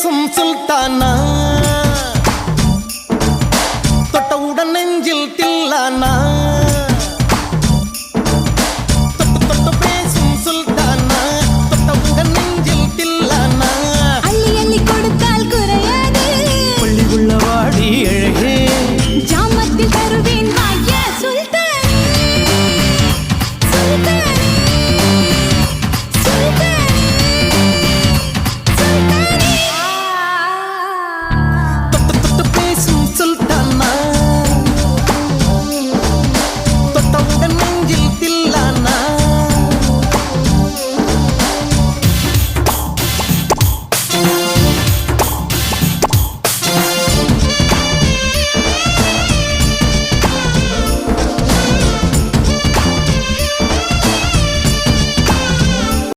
பேசும் சுல்தானா? தொட்டவுடன் நெஞ்சில் தில்லானா?